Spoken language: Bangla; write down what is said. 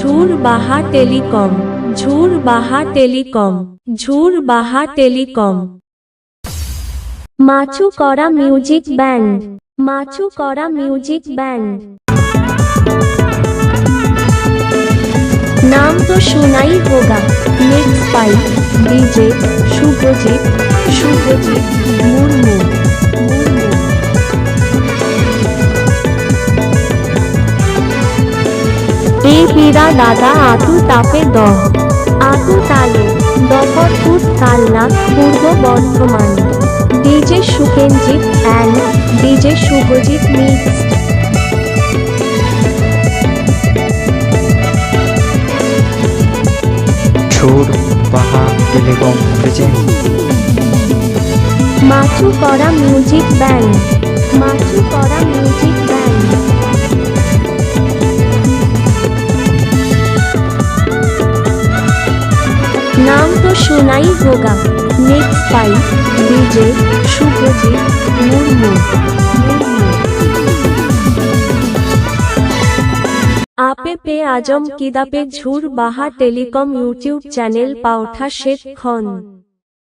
ঝুর বাহা টেলিকম ঝুর বাহা টেলিকম ঝুর বাহা টেলিকম। মাছু করা মিউজিক ব্যান্ড মাছু করা মিউজিক ব্যান্ড। নাম তো শোনাই হোগা, mix by DJ Subhajit Subhajit Murmu. এই পীড়া দাদা আতু তাপে দহ আতু তালে দপরপুর Kalna Purba Bardhaman. DJ Sukenjit and DJ Subhajit mixed ছোর বাহা টেলিকম প্রেজেন্ট মাচু করা মিউজিক ব্যান্ড। শোনাই হোগা next by DJ Subhajit Murmu. আপে পে আজম কিদাপে ঝুর বাহা টেলিকম ইউটিউব চ্যানেল পাওঠা শেখ খন